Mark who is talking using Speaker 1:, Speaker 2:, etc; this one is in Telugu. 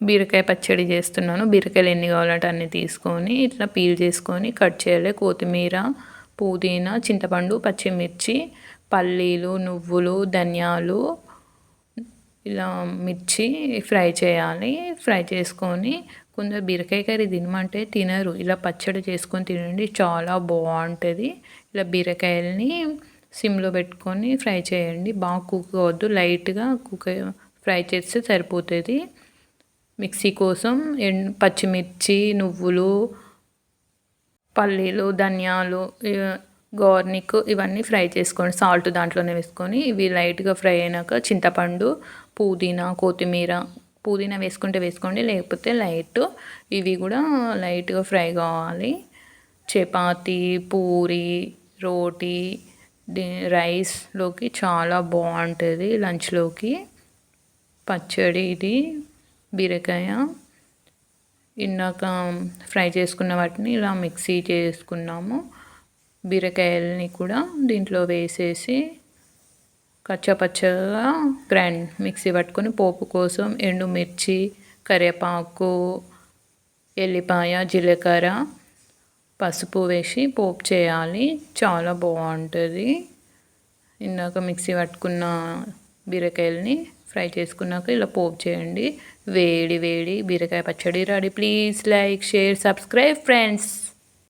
Speaker 1: బీరకాయ పచ్చడి చేస్తున్నాను. బీరకాయలు ఎన్ని కావాలంటే అన్ని తీసుకొని ఇట్లా పీల్ చేసుకొని కట్ చేయాలి. కొత్తిమీర పుదీనా చింతపండు పచ్చిమిర్చి పల్లీలు నువ్వులు ధనియాలు ఇలా మిర్చి ఫ్రై చేయాలి. ఫ్రై చేసుకొని కొందరు బీరకాయ కర్రీ తినమంటే తినరు. ఇలా పచ్చడి చేసుకొని తినండి. చాలా బాగుంటుంది. ఇలా బీరకాయలని సిమ్లో పెట్టుకొని ఫ్రై చేయండి. బాగా కుక్ అవ్వద్దు. లైట్గా కుక్ ఫ్రై చేస్తే సరిపోతుంది. మిక్సీ కోసం ఎండ్ పచ్చిమిర్చి నువ్వులు పల్లీలు ధనియాలు గార్నిక్ ఇవన్నీ ఫ్రై చేసుకోండి. సాల్ట్ దాంట్లోనే వేసుకొని ఇవి లైట్గా ఫ్రై అయినాక చింతపండు పుదీనా కొత్తిమీర పుదీనా వేసుకుంటే వేసుకోండి. లేకపోతే లైట్ ఇవి కూడా లైట్గా ఫ్రై కావాలి. చపాతి పూరి రోటీ రైస్లోకి చాలా బాగుంటుంది లంచ్లోకి. పచ్చడి ఇది బీరకాయ ఇందాక ఫ్రై చేసుకున్న వాటిని ఇలా మిక్సీ చేసుకున్నాము. బీరకాయలని కూడా దీంట్లో వేసేసి కచ్చపచ్చగా గ్రైండ్ మిక్సీ పట్టుకొని పోపు కోసం ఎండుమిర్చి కరివేపాకు ఎల్లిపాయ జీలకర్ర పసుపు వేసి పోపు చేయాలి. చాలా బాగుంటుంది. ఇందాక మిక్సీ పట్టుకున్న బీరకాయలని ఫ్రై చేసుకున్నాక ఇలా పోపు చేయండి. వేడి వేడి బీరకాయ పచ్చడి ready. Please like share subscribe friends.